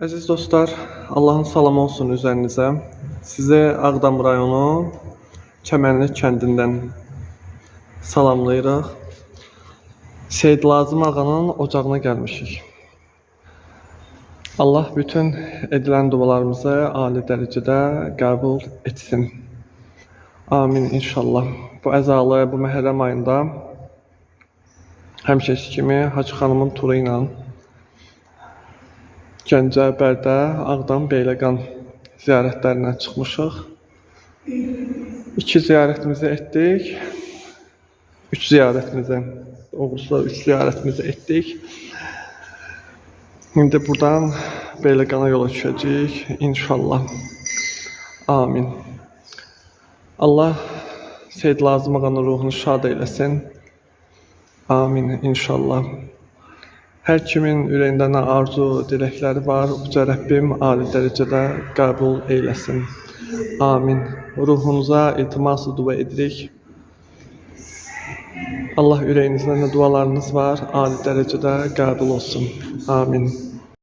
Əziz dostlar, Allahın salamı olsun üzərinizə. Sizi Ağdam rayonu Çəmənli kəndindən salamlayırıq. Seyid Lazım ağanın ocağına gəlmişik. Allah bütün edilən dualarımızı ali dərəcədə qəbul etsin. Amin inşallah. Bu əzalı, bu Məhərrəm ayında həmişəki kimi Hacı xanımın turu ilə Gəncə, Bərdə, Ağdam, Beyləqan ziyarətlərinə çıxmışıq. İki ziyarətimizi etdik. Üç ziyarətimizi, doğrusu üç ziyarətimizi etdik. İndi buradan Beyləqana yola düşəcəyik inşallah. Amin. Allah Seyyid Lazım ağanın ruhunu şad eyləsin. Amin inşallah. Hər kimin ürəyində nə arzu, diləkləri var, uca Rəbbim ali dərəcədə qəbul eyləsin. Amin. Ruhunuza iltiması dua edirik. Allah ürəyinizdə nə dualarınız var, ali dərəcədə qəbul olsun. Amin.